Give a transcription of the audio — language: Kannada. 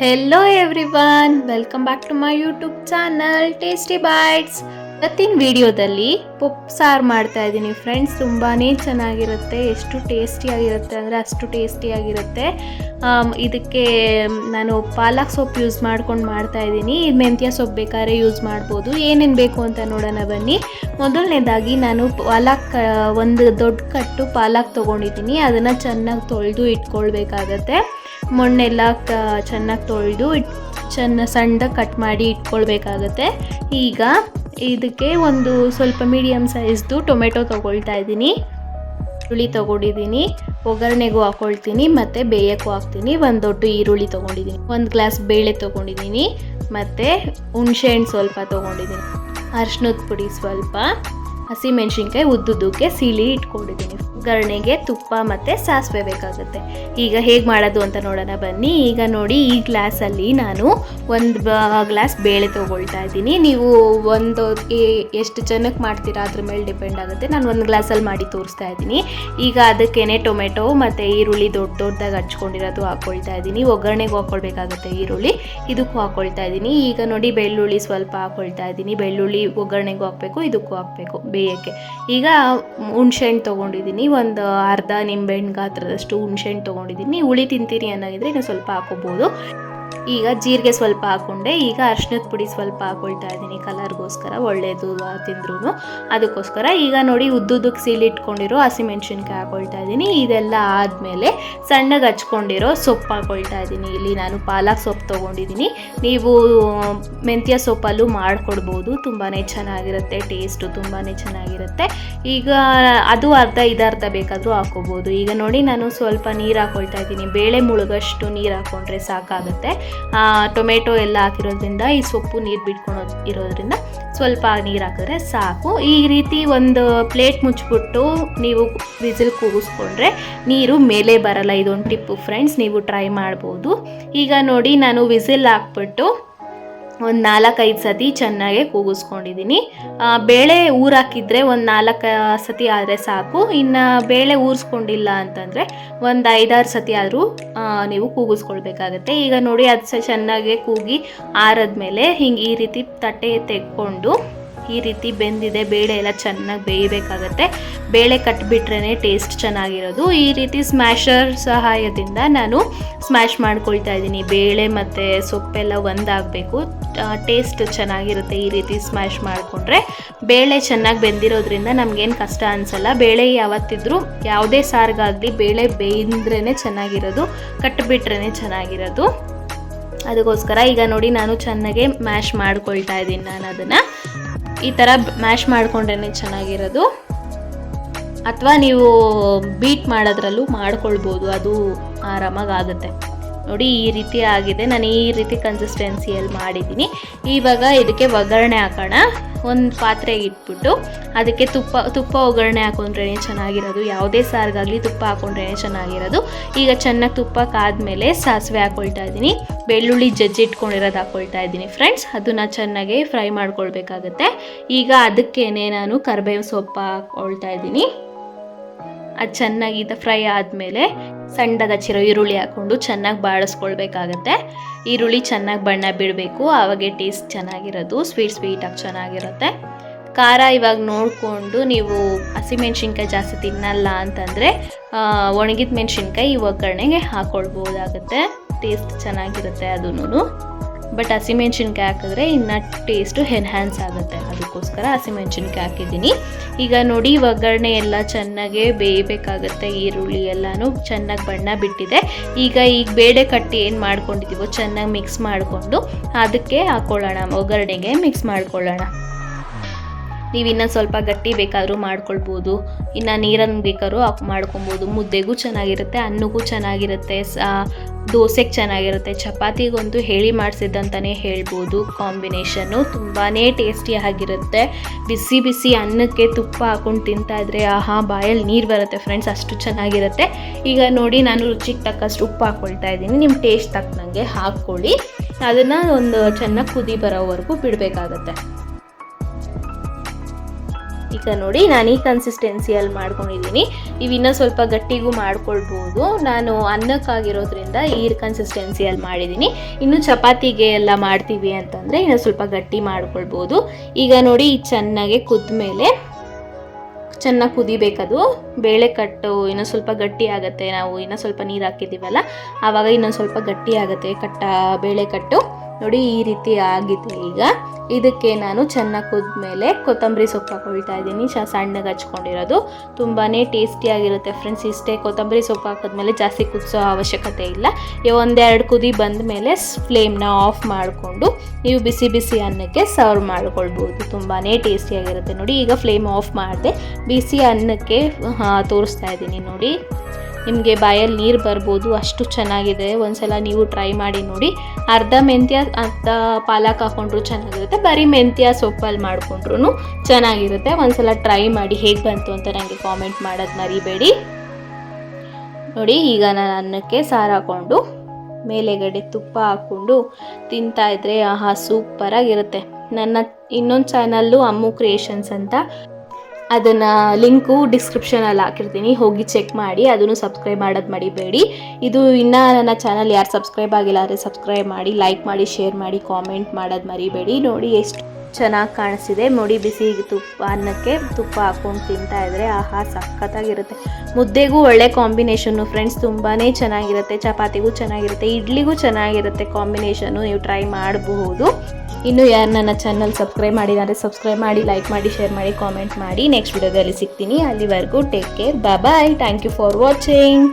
Hello everyone welcome back to my YouTube channel tasty bites ಇವತ್ತಿನ ವಿಡಿಯೋದಲ್ಲಿ ಪುಪ್ ಸಾರು ಮಾಡ್ತಾ ಇದ್ದೀನಿ ಫ್ರೆಂಡ್ಸ್ ತುಂಬಾ ಚೆನ್ನಾಗಿರುತ್ತೆ, ಎಷ್ಟು ಟೇಸ್ಟಿಯಾಗಿರುತ್ತೆ ಅಂದರೆ ಅಷ್ಟು ಟೇಸ್ಟಿಯಾಗಿರುತ್ತೆ ಇದಕ್ಕೆ ನಾನು ಪಾಲಕ್ ಸೊಪ್ಪು ಯೂಸ್ ಮಾಡ್ಕೊಂಡು ಮಾಡ್ತಾ ಇದ್ದೀನಿ, ಇದು ಮೆಂತ್ಯ ಸೊಪ್ಪು ಬೇಕಾದ್ರೆ ಯೂಸ್ ಮಾಡ್ಬೋದು, ಏನೇನು ಬೇಕು ಅಂತ ನೋಡೋಣ ಬನ್ನಿ. ಮೊದಲನೇದಾಗಿ ನಾನು ಪಾಲಕ್ ಒಂದು ದೊಡ್ಡ ಕಟ್ಟು ಪಾಲಕ್ ತೊಗೊಂಡಿದ್ದೀನಿ, ಅದನ್ನು ಚೆನ್ನಾಗಿ ತೊಳೆದು ಇಟ್ಕೊಳ್ಬೇಕಾಗತ್ತೆ. ಮಣ್ಣೆಲ್ಲ ಚೆನ್ನಾಗಿ ತೊಳೆದು ಚೆನ್ನ ಸಣ್ಣದಾಗಿ ಕಟ್ ಮಾಡಿ ಇಟ್ಕೊಳ್ಬೇಕಾಗತ್ತೆ. ಈಗ ಇದಕ್ಕೆ ಒಂದು ಸ್ವಲ್ಪ ಮೀಡಿಯಮ್ ಸೈಜ್ದು ಟೊಮೆಟೊ ತೊಗೊಳ್ತಾ ಇದ್ದೀನಿ. ಈರುಳ್ಳಿ ತೊಗೊಂಡಿದ್ದೀನಿ, ಒಗ್ಗರಣೆಗೂ ಹಾಕೊಳ್ತೀನಿ, ಮತ್ತು ಬೇಯಕ್ಕೂ ಹಾಕ್ತೀನಿ. ಒಂದು ದೊಡ್ಡ ಈರುಳ್ಳಿ ತೊಗೊಂಡಿದ್ದೀನಿ, ಒಂದು ಗ್ಲಾಸ್ ಬೇಳೆ ತೊಗೊಂಡಿದ್ದೀನಿ, ಮತ್ತು ಹುಣಸೆಹಣ್ಣು ಸ್ವಲ್ಪ ತೊಗೊಂಡಿದ್ದೀನಿ. ಅರ್ಶಿನದ ಪುಡಿ ಸ್ವಲ್ಪ, ಹಸಿಮೆಣ್ಸಿನ್ಕಾಯಿ ಉದ್ದುದ್ದಕ್ಕೆ ಸೀಳಿ ಇಟ್ಕೊಂಡಿದ್ದೀನಿ. ಒಗ್ಗರಣೆಗೆ ತುಪ್ಪ ಮತ್ತು ಸಾಸಿವೆ ಬೇಕಾಗುತ್ತೆ. ಈಗ ಹೇಗೆ ಮಾಡೋದು ಅಂತ ನೋಡೋಣ. ಬನ್ನಿ, ಈಗ ನೋಡಿ ಈ ಗ್ಲಾಸಲ್ಲಿ ನಾನು ಒಂದು ಗ್ಲಾಸ್ ಬೇಳೆ ತೊಗೊಳ್ತಾ ಇದ್ದೀನಿ. ನೀವು ಒಂದು ಎಷ್ಟು ಜನಕ್ಕೆ ಮಾಡ್ತೀರಾ ಅದ್ರ ಮೇಲೆ ಡಿಪೆಂಡ್ ಆಗುತ್ತೆ. ನಾನು ಒಂದು ಗ್ಲಾಸಲ್ಲಿ ಮಾಡಿ ತೋರಿಸ್ತಾ ಇದ್ದೀನಿ. ಈಗ ಅದಕ್ಕೇನೆ ಟೊಮೆಟೊ ಮತ್ತು ಈರುಳ್ಳಿ ದೊಡ್ಡ ದೊಡ್ಡದಾಗಿ ಹಚ್ಕೊಂಡಿರೋದು ಹಾಕ್ಕೊಳ್ತಾ ಇದ್ದೀನಿ. ಒಗ್ಗರಣೆಗೆ ಹಾಕ್ಕೊಳ್ಬೇಕಾಗುತ್ತೆ ಈರುಳ್ಳಿ. ಇದಕ್ಕೂ ಹಾಕ್ಕೊಳ್ತಾ ಇದ್ದೀನಿ. ಈಗ ನೋಡಿ ಬೆಳ್ಳುಳ್ಳಿ ಸ್ವಲ್ಪ ಹಾಕ್ಕೊಳ್ತಾ ಇದ್ದೀನಿ. ಬೆಳ್ಳುಳ್ಳಿ ಒಗ್ಗರಣೆಗೂ ಹಾಕಬೇಕು, ಇದಕ್ಕೂ ಹಾಕಬೇಕು ಬೇಯಕ್ಕೆ. ಈಗ ಹುಣ್ಸೆಹಣ್ಣು ತೊಗೊಂಡಿದ್ದೀನಿ. ಒಂದು ಅರ್ಧ ನಿಂಬೆಹಣ್ಣು ಗಾತ್ರದಷ್ಟು ಹುಣ್ಸೆಹಣ್ಣು ತೊಗೊಂಡಿದ್ದೀನಿ. ಹುಳಿ ತಿಂತೀರಿ ಅನ್ನೋದಿದ್ರೆ ಇನ್ನು ಸ್ವಲ್ಪ ಹಾಕೋಬೋದು. ಈಗ ಜೀರಿಗೆ ಸ್ವಲ್ಪ ಹಾಕೊಂಡೆ. ಈಗ ಅರ್ಶಿನದ ಪುಡಿ ಸ್ವಲ್ಪ ಹಾಕೊಳ್ತಾ ಇದ್ದೀನಿ. ಕಲರ್ಗೋಸ್ಕರ ಒಳ್ಳೆಯದು ತಿಂದ್ರೂ ಅದಕ್ಕೋಸ್ಕರ ಈಗ ನೋಡಿ ಉದ್ದುದಕ್ಕೆ ಸೀಲಿಟ್ಕೊಂಡಿರೋ ಹಸಿಮೆಣ್ಸಿನ್ಕಾಯಿ ಹಾಕೊಳ್ತಾ ಇದ್ದೀನಿ. ಇದೆಲ್ಲ ಆದಮೇಲೆ ಸಣ್ಣಗೆ ಹಚ್ಕೊಂಡಿರೋ ಸೊಪ್ಪು ಹಾಕೊಳ್ತಾ ಇದ್ದೀನಿ. ಇಲ್ಲಿ ನಾನು ಪಾಲಕ್ ಸೊಪ್ಪು ತೊಗೊಂಡಿದ್ದೀನಿ. ನೀವು, ಮೆಂತ್ಯ ಸೊಪ್ಪಲ್ಲೂ ಮಾಡಿಕೊಡ್ಬೋದು. ತುಂಬಾ ಚೆನ್ನಾಗಿರುತ್ತೆ. ಟೇಸ್ಟು ತುಂಬಾ ಚೆನ್ನಾಗಿರುತ್ತೆ. ಈಗ ಅದು ಅರ್ಧ ಇದರ್ಧ ಬೇಕಾದರೂ ಹಾಕೋಬೋದು. ಈಗ ನೋಡಿ ನಾನು ಸ್ವಲ್ಪ ನೀರು ಹಾಕೊಳ್ತಾ ಇದ್ದೀನಿ. ಬೇಳೆ ಮುಳುಗಷ್ಟು ನೀರು ಹಾಕ್ಕೊಂಡ್ರೆ ಸಾಕಾಗುತ್ತೆ. ಟೊಮೆಟೊ ಎಲ್ಲ ಹಾಕಿರೋದ್ರಿಂದ ಈ ಸೊಪ್ಪು ನೀರು ಬಿಟ್ಕೊಂಡು ಇರೋದ್ರಿಂದ ಸ್ವಲ್ಪ ನೀರು ಹಾಕಿದ್ರೆ ಸಾಕು. ಈ ರೀತಿ ಒಂದು ಪ್ಲೇಟ್ ಮುಚ್ಚಿಬಿಟ್ಟು ನೀವು ವಿಸಿಲ್ ಕೂಗಿಸ್ಕೊಂಡ್ರೆ ನೀರು ಮೇಲೆ ಬರಲ್ಲ. ಇದೊಂದು ಟಿಪ್ಪು ಫ್ರೆಂಡ್ಸ್, ನೀವು ಟ್ರೈ ಮಾಡ್ಬೋದು. ಈಗ ನೋಡಿ, ನಾನು ವಿಸಿಲ್ ಹಾಕ್ಬಿಟ್ಟು ಒಂದು ನಾಲ್ಕೈದು ಸತಿ ಚೆನ್ನಾಗಿ ಕೂಗಿಸ್ಕೊಂಡಿದ್ದೀನಿ ಬೇಳೆ ಊರಾಕಿದ್ರೆ ಒಂದು ನಾಲ್ಕು ಸತಿ ಆದರೆ ಸಾಕು. ಇನ್ನು ಬೇಳೆ ಊರಿಸ್ಕೊಂಡಿಲ್ಲ ಅಂತಂದರೆ ಒಂದು ಐದಾರು ಸತಿ ಆದರೂ ನೀವು ಕೂಗಿಸ್ಕೊಳ್ಬೇಕಾಗತ್ತೆ. ಈಗ ನೋಡಿ ಅದು ಸಹ ಚೆನ್ನಾಗಿ ಕೂಗಿ ಆರದ್ಮೇಲೆ ಹಿಂಗೆ ಈ ರೀತಿ ತಟ್ಟೆ ತೆಕ್ಕೊಂಡು ಈ ರೀತಿ ಬೆಂದಿದೆ, ಬೇಳೆ ಎಲ್ಲ ಚೆನ್ನಾಗಿ ಬೇಯಬೇಕಾಗತ್ತೆ. ಬೇಳೆ ಕಟ್ಬಿಟ್ರೇ ಟೇಸ್ಟ್ ಚೆನ್ನಾಗಿರೋದು. ಈ ರೀತಿ ಸ್ಮ್ಯಾಶರ್ ಸಹಾಯದಿಂದ ನಾನು ಸ್ಮ್ಯಾಶ್ ಮಾಡ್ಕೊಳ್ತಾ ಇದ್ದೀನಿ. ಬೇಳೆ ಮತ್ತು ಸೊಪ್ಪೆಲ್ಲ ಒಂದಾಗಬೇಕು. ಟೇಸ್ಟ್ ಚೆನ್ನಾಗಿರುತ್ತೆ ಈ ರೀತಿ ಸ್ಮ್ಯಾಶ್ ಮಾಡಿಕೊಂಡ್ರೆ. ಬೇಳೆ ಚೆನ್ನಾಗಿ ಬೆಂದಿರೋದ್ರಿಂದ ನಮಗೇನು ಕಷ್ಟ ಅನಿಸಲ್ಲ. ಬೇಳೆ ಯಾವತ್ತಿದ್ರೂ ಯಾವುದೇ ಸಾರಿಗಾಗಲಿ ಬೇಳೆ ಬೇಯಿಂದ್ರೇ ಚೆನ್ನಾಗಿರೋದು. ಕಟ್ಬಿಟ್ರೇ ಚೆನ್ನಾಗಿರೋದು. ಅದಕ್ಕೋಸ್ಕರ ಈಗ ನೋಡಿ ನಾನು ಚೆನ್ನಾಗೆ ಮ್ಯಾಶ್ ಮಾಡ್ಕೊಳ್ತಾ ಇದ್ದೀನಿ ನಾನು ಅದನ್ನು ಈ ಥರ ಮ್ಯಾಶ್ ಮಾಡಿಕೊಂಡ್ರೇ ಚೆನ್ನಾಗಿರೋದು. ಅಥವಾ ನೀವು ಬೀಟ್ ಮಾಡೋದ್ರಲ್ಲೂ ಮಾಡ್ಕೊಳ್ಬೋದು, ಅದು ಆರಾಮಾಗುತ್ತೆ ನೋಡಿ, ಈ ರೀತಿ ಆಗಿದೆ. ನಾನು ಈ ರೀತಿ ಕನ್ಸಿಸ್ಟೆನ್ಸಿಯಲ್ಲಿ ಮಾಡಿದ್ದೀನಿ ಇವಾಗ ಇದಕ್ಕೆ ಒಗ್ಗರಣೆ ಹಾಕೋಣ. ಒಂದು ಪಾತ್ರೆಗೆ ಇಟ್ಬಿಟ್ಟು ಅದಕ್ಕೆ ತುಪ್ಪ ತುಪ್ಪ ಒಗ್ಗರಣೆ ಹಾಕೊಂಡ್ರೇ ಚೆನ್ನಾಗಿರೋದು. ಯಾವುದೇ ಸಾರಿಗಾಗಲಿ ತುಪ್ಪ ಹಾಕೊಂಡ್ರೇ ಚೆನ್ನಾಗಿರೋದು. ಈಗ ಚೆನ್ನಾಗಿ ತುಪ್ಪ ಕಾದ್ಮೇಲೆ ಸಾಸಿವೆ ಹಾಕ್ಕೊಳ್ತಾ ಇದ್ದೀನಿ. ಬೆಳ್ಳುಳ್ಳಿ ಜಜ್ಜಿ ಇಟ್ಕೊಂಡಿರೋದು ಹಾಕ್ಕೊಳ್ತಾ ಇದ್ದೀನಿ ಫ್ರೆಂಡ್ಸ್ ಅದನ್ನು ಚೆನ್ನಾಗಿ ಫ್ರೈ ಮಾಡ್ಕೊಳ್ಬೇಕಾಗತ್ತೆ. ಈಗ ಅದಕ್ಕೇನೆ ನಾನು ಕರಿಬೇವು ಸೊಪ್ಪು ಹಾಕ್ಕೊಳ್ತಾ ಇದ್ದೀನಿ. ಅದು ಚೆನ್ನಾಗಿ ಇದು ಫ್ರೈ ಆದಮೇಲೆ ಸಣ್ಣದಾಗ ಹಚ್ಚಿರೋ ಈರುಳ್ಳಿ ಹಾಕ್ಕೊಂಡು ಚೆನ್ನಾಗಿ ಬಾಡಿಸ್ಕೊಳ್ಬೇಕಾಗತ್ತೆ ಈರುಳ್ಳಿ ಚೆನ್ನಾಗಿ ಬಣ್ಣ ಬಿಡಬೇಕು. ಆವಾಗೆ ಟೇಸ್ಟ್ ಚೆನ್ನಾಗಿರೋದು ಸ್ವೀಟ್ ಸ್ವೀಟಾಗಿ ಚೆನ್ನಾಗಿರುತ್ತೆ. ಖಾರ ಇವಾಗ ನೋಡಿಕೊಂಡು ನೀವು ಹಸಿಮೆಣ್ಸಿನ್ಕಾಯಿ ಜಾಸ್ತಿ ತಿನ್ನಲ್ಲ ಅಂತಂದರೆ ಒಣಗಿದ ಮೆಣಸಿನ್ಕಾಯಿ ಈ ಒಗ್ಗರಣೆಗೆ ಹಾಕ್ಕೊಳ್ಬೋದಾಗುತ್ತೆ ಟೇಸ್ಟ್ ಚೆನ್ನಾಗಿರುತ್ತೆ ಅದೂ ಬಟ್ ಹಸಿಮೆಣ್ಸಿನ್ಕಾಯಿ ಹಾಕಿದ್ರೆ ಇನ್ನು ಟೇಸ್ಟು ಎನ್ಹ್ಯಾನ್ಸ್ ಆಗುತ್ತೆ. ಅದಕ್ಕೋಸ್ಕರ ಹಸಿಮೆಣ್ಸಿನ್ಕಾಯಿ ಹಾಕಿದ್ದೀನಿ. ಈಗ ನೋಡಿ, ಒಗ್ಗರಣೆ ಎಲ್ಲ ಚೆನ್ನಾಗೆ ಬೇಯಬೇಕಾಗತ್ತೆ. ಈರುಳ್ಳಿ ಎಲ್ಲನೂ ಚೆನ್ನಾಗಿ ಬಣ್ಣ ಬಿಟ್ಟಿದೆ. ಈಗ ಈಗ ಬೇಳೆ ಕಟ್ಟಿ ಏನು ಮಾಡ್ಕೊಂಡಿದ್ದೀವೋ ಚೆನ್ನಾಗಿ ಮಿಕ್ಸ್ ಮಾಡಿಕೊಂಡು ಅದಕ್ಕೆ ಹಾಕ್ಕೊಳ್ಳೋಣ ಒಗ್ಗರಣೆಗೆ ಮಿಕ್ಸ್ ಮಾಡ್ಕೊಳ್ಳೋಣ. ನೀವು ಇನ್ನೂ ಸ್ವಲ್ಪ ಗಟ್ಟಿ ಬೇಕಾದರೂ ಮಾಡ್ಕೊಳ್ಬೋದು. ಇನ್ನು ನೀರನ್ನು ಬೇಕಾದ್ರೂ ಮಾಡ್ಕೊಬೋದು ಮುದ್ದೆಗೂ ಚೆನ್ನಾಗಿರುತ್ತೆ ಅನ್ನಕ್ಕೂ ಚೆನ್ನಾಗಿರುತ್ತೆ. ದೋಸೆಗೆ ಚೆನ್ನಾಗಿರುತ್ತೆ. ಚಪಾತಿಗಂತೂ ಹೇಳಿ ಮಾಡಿಸಿದ್ದಂತಲೇ ಹೇಳ್ಬೋದು. ಕಾಂಬಿನೇಷನ್ನು ತುಂಬಾ ಟೇಸ್ಟಿಯಾಗಿರುತ್ತೆ ಬಿಸಿ ಬಿಸಿ ಅನ್ನಕ್ಕೆ ತುಪ್ಪ ಹಾಕೊಂಡು ತಿಂತಾ ಇದ್ರೆ ಆಹಾ, ಬಾಯಲ್ಲಿ ನೀರು ಬರುತ್ತೆ ಫ್ರೆಂಡ್ಸ್, ಅಷ್ಟು ಚೆನ್ನಾಗಿರುತ್ತೆ. ಈಗ ನೋಡಿ, ನಾನು ರುಚಿಗೆ ತಕ್ಕಷ್ಟು ಉಪ್ಪು ಹಾಕ್ಕೊಳ್ತಾ ಇದ್ದೀನಿ. ನಿಮ್ಮ ಟೇಸ್ಟ್ ತಕ್ಕನಂಗೆ ಹಾಕ್ಕೊಳ್ಳಿ. ಅದನ್ನು ಒಂದು ಚೆನ್ನಾಗಿ ಕುದಿ ಬರೋವರೆಗೂ ಬಿಡಬೇಕಾಗತ್ತೆ. ಈಗ ನೋಡಿ ನಾನು ಈ ಕನ್ಸಿಸ್ಟೆನ್ಸಿಯಲ್ಲಿ ಮಾಡ್ಕೊಂಡಿದ್ದೀನಿ. ನೀವು ಇನ್ನೂ ಸ್ವಲ್ಪ ಗಟ್ಟಿಗೂ ಮಾಡ್ಕೊಳ್ಬೋದು. ನಾನು ಅನ್ನಕ್ಕಾಗಿರೋದ್ರಿಂದ ಈ ಕನ್ಸಿಸ್ಟೆನ್ಸಿಯಲ್ಲಿ ಮಾಡಿದ್ದೀನಿ. ಇನ್ನು ಚಪಾತಿಗೆ ಎಲ್ಲ ಮಾಡ್ತೀವಿ ಅಂತಂದರೆ ಇನ್ನೂ ಸ್ವಲ್ಪ ಗಟ್ಟಿ ಮಾಡ್ಕೊಳ್ಬೋದು. ಈಗ ನೋಡಿ ಚೆನ್ನಾಗಿ ಕುದ್ದ ಮೇಲೆ ಚೆನ್ನಾಗಿ ಕುದಿಬೇಕದು. ಬೇಳೆ ಕಟ್ಟು ಇನ್ನೂ ಸ್ವಲ್ಪ ಗಟ್ಟಿ ಆಗುತ್ತೆ. ನಾವು ಇನ್ನೂ ಸ್ವಲ್ಪ ನೀರು ಹಾಕಿದ್ದೀವಲ್ಲ, ಆವಾಗ ಇನ್ನೊಂದು ಸ್ವಲ್ಪ ಗಟ್ಟಿ ಆಗುತ್ತೆ ಕಟ್ಟ ಬೇಳೆ ಕಟ್ಟು ನೋಡಿ ಈ ರೀತಿ ಆಗಿದೆ ಈಗ. ಇದಕ್ಕೆ ನಾನು ಚೆನ್ನಾಗಿ ಕುದ್ಮೇಲೆ ಕೊತ್ತಂಬರಿ ಸೊಪ್ಪು ಹಾಕೊಳ್ತಾ ಇದ್ದೀನಿ. ಚ, ಸಣ್ಣಗೆ ಹಚ್ಕೊಂಡಿರೋದು. ತುಂಬಾ ಟೇಸ್ಟಿಯಾಗಿರುತ್ತೆ ಫ್ರೆಂಡ್ಸ್ ಇಷ್ಟೇ ಕೊತ್ತಂಬರಿ ಸೊಪ್ಪು ಹಾಕಿದ್ಮೇಲೆ ಜಾಸ್ತಿ ಕುದಿಸೋ ಅವಶ್ಯಕತೆ ಇಲ್ಲ. ಒಂದೆರಡು ಕುದಿ ಬಂದ ಮೇಲೆ ಫ್ಲೇಮ್ನ ಆಫ್ ಮಾಡಿಕೊಂಡು ನೀವು ಬಿಸಿ ಬಿಸಿ ಅನ್ನಕ್ಕೆ ಸರ್ವ್ ಮಾಡ್ಕೊಳ್ಬೋದು. ತುಂಬಾ ಟೇಸ್ಟಿಯಾಗಿರುತ್ತೆ ನೋಡಿ ಈಗ ಫ್ಲೇಮ್ ಆಫ್ ಮಾಡಿದೆ. ಬಿಸಿ ಅನ್ನಕ್ಕೆ ತೋರಿಸ್ತಾ ಇದ್ದೀನಿ ನೋಡಿ. ನಿಮಗೆ ಬಾಯಲ್ಲಿ ನೀರು ಬರ್ಬೋದು, ಅಷ್ಟು ಚೆನ್ನಾಗಿದೆ. ಒಂದ್ಸಲ ನೀವು ಟ್ರೈ ಮಾಡಿ ನೋಡಿ. ಅರ್ಧ ಮೆಂತ್ಯ, ಅರ್ಧ ಪಾಲಕ್ ಹಾಕೊಂಡ್ರು ಚೆನ್ನಾಗಿರುತ್ತೆ. ಬರೀ ಮೆಂತ್ಯ ಸೊಪ್ಪಲ್ಲಿ ಮಾಡಿಕೊಂಡ್ರು ಚೆನ್ನಾಗಿರುತ್ತೆ. ಒಂದ್ಸಲ ಟ್ರೈ ಮಾಡಿ ಹೇಗೆ ಬಂತು ಅಂತ ನನಗೆ ಕಾಮೆಂಟ್ ಮಾಡೋದು ಮರಿಬೇಡಿ. ನೋಡಿ, ಈಗ ನಾನು ಅನ್ನಕ್ಕೆ ಸಾರು ಹಾಕ್ಕೊಂಡು ಮೇಲೆಗಡೆ ತುಪ್ಪ ಹಾಕ್ಕೊಂಡು ತಿಂತಾ ಇದ್ರೆ, ಆಹಾ ಸೂಪರಾಗಿರುತ್ತೆ ನನ್ನ ಇನ್ನೊಂದು ಚಾನಲ್ಲು ಅಮ್ಮು ಕ್ರಿಯೇಷನ್ಸ್ ಅಂತ ಅದನ್ನು ಲಿಂಕು ಡಿಸ್ಕ್ರಿಪ್ಷನಲ್ಲಿ ಹಾಕಿರ್ತೀನಿ. ಹೋಗಿ ಚೆಕ್ ಮಾಡಿ, ಅದನ್ನು ಸಬ್ಸ್ಕ್ರೈಬ್ ಮಾಡೋದು ಮಡಿಬೇಡಿ ಇದು ಇನ್ನೂ ನನ್ನ ಚಾನಲ್ ಯಾರು ಸಬ್ಸ್ಕ್ರೈಬ್ ಆಗಿಲ್ಲ ಅಂದರೆ ಸಬ್ಸ್ಕ್ರೈಬ್ ಮಾಡಿ ಲೈಕ್ ಮಾಡಿ ಶೇರ್ ಮಾಡಿ ಕಾಮೆಂಟ್ ಮಾಡೋದು ಮರಿಬೇಡಿ. ನೋಡಿ ಎಷ್ಟು ಚೆನ್ನಾಗಿ ಕಾಣಿಸ್ತಿದೆ. ನೋಡಿ ಬಿಸಿ ತುಪ್ಪ ಅನ್ನಕ್ಕೆ ತುಪ್ಪ ಹಾಕ್ಕೊಂಡು ತಿಂತಾ ಇದ್ರೆ ಆಹಾ ಸಖತ್ತಾಗಿರುತ್ತೆ. ಮುದ್ದೆಗೂ ಒಳ್ಳೆ ಕಾಂಬಿನೇಷನ್ನು ಫ್ರೆಂಡ್ಸ್ ತುಂಬಾ ಚೆನ್ನಾಗಿರುತ್ತೆ. ಚಪಾತಿಗೂ ಚೆನ್ನಾಗಿರುತ್ತೆ. ಇಡ್ಲಿಗೂ ಚೆನ್ನಾಗಿರುತ್ತೆ ಕಾಂಬಿನೇಷನ್ನು ನೀವು ಟ್ರೈ ಮಾಡಬಹುದು. ಇನ್ನು ಯಾರು ನನ್ನ ಚಾನಲ್ ಸಬ್ಸ್ಕ್ರೈಬ್ ಮಾಡಿದ್ದಾರೆ ಸಬ್ಸ್ಕ್ರೈಬ್ ಮಾಡಿ ಲೈಕ್ ಮಾಡಿ ಶೇರ್ ಮಾಡಿ ಕಾಮೆಂಟ್ ಮಾಡಿ. ನೆಕ್ಸ್ಟ್ ವಿಡಿಯೋದಲ್ಲಿ ಸಿಗ್ತೀನಿ. ಅಲ್ಲಿವರೆಗೂ take care bye thank you for watching